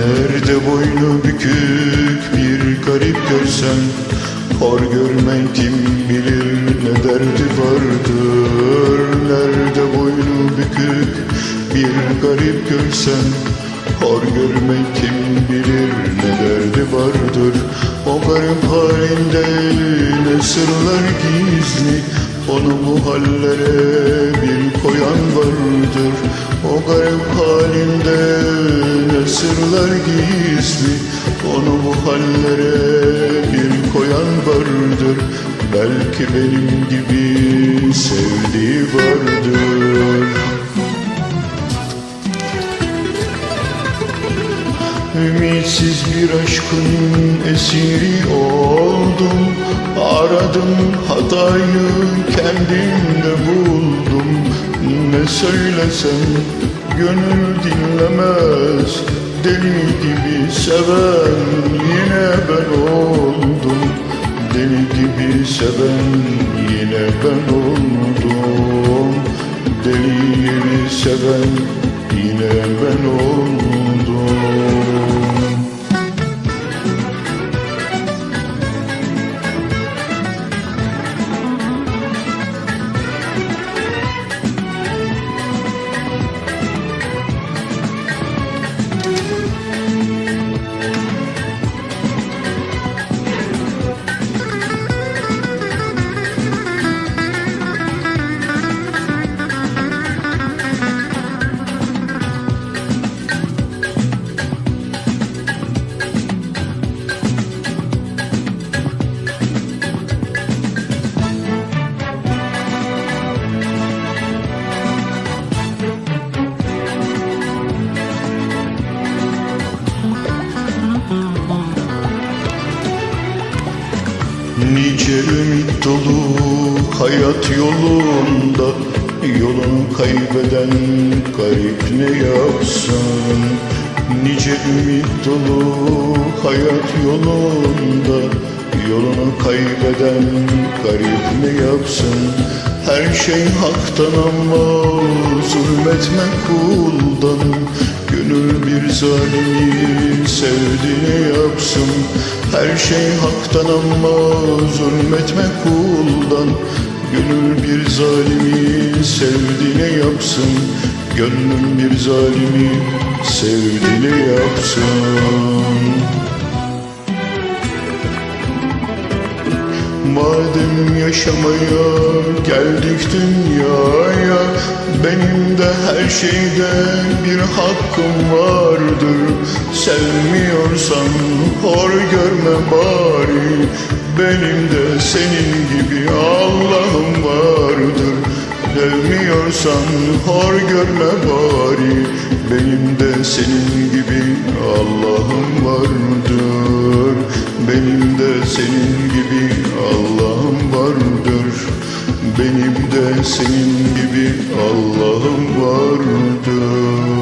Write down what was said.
Nerede boynu bükük bir garip görsen Hor görmen kim bilir ne derdi vardır? Nerede boynu bükük bir garip görsen Hor görmen kim bilir ne derdi vardır? O garip halinde ne sırlar gizli? Onu bu hallere bir koyan vardır. O garip halinde sırlar gizli Onu bu hallere bir koyan vardır. Belki benim gibi sevdiği vardır. Ümitsiz bir aşkın esiri oldum. Aradım hatayı kendimde buldum. Ne söylesem gönül dinlemez Deli gibi seven yine ben oldum. Deli gibi seven yine ben oldum. Deli gibi seven yine ben oldum Nice ümit dolu hayat yolunda Yolunu kaybeden garip ne yapsın? Nice ümit dolu hayat yolunda Yolunu kaybeden garip ne yapsın? Her şey haktan ama zulmetme kuldan Gönül bir zalimi sevdiğini yapsın Her şey haktan ama zulmetme kuldan. Gönül bir zalimi sevdiğini yapsın. Gönlüm bir zalimi sevdiğini yapsın Madem yaşamaya geldik dünyaya. Benim de her şeyde bir hakkım vardır. Sevmiyorsan hor görme bari. Benim de senin gibi Allah'ım vardır. Sevmiyorsan hor görme bari. Benim de senin gibi Allah'ım vardır. Benim de senin gibi Benim de senin gibi Allah'ım vardır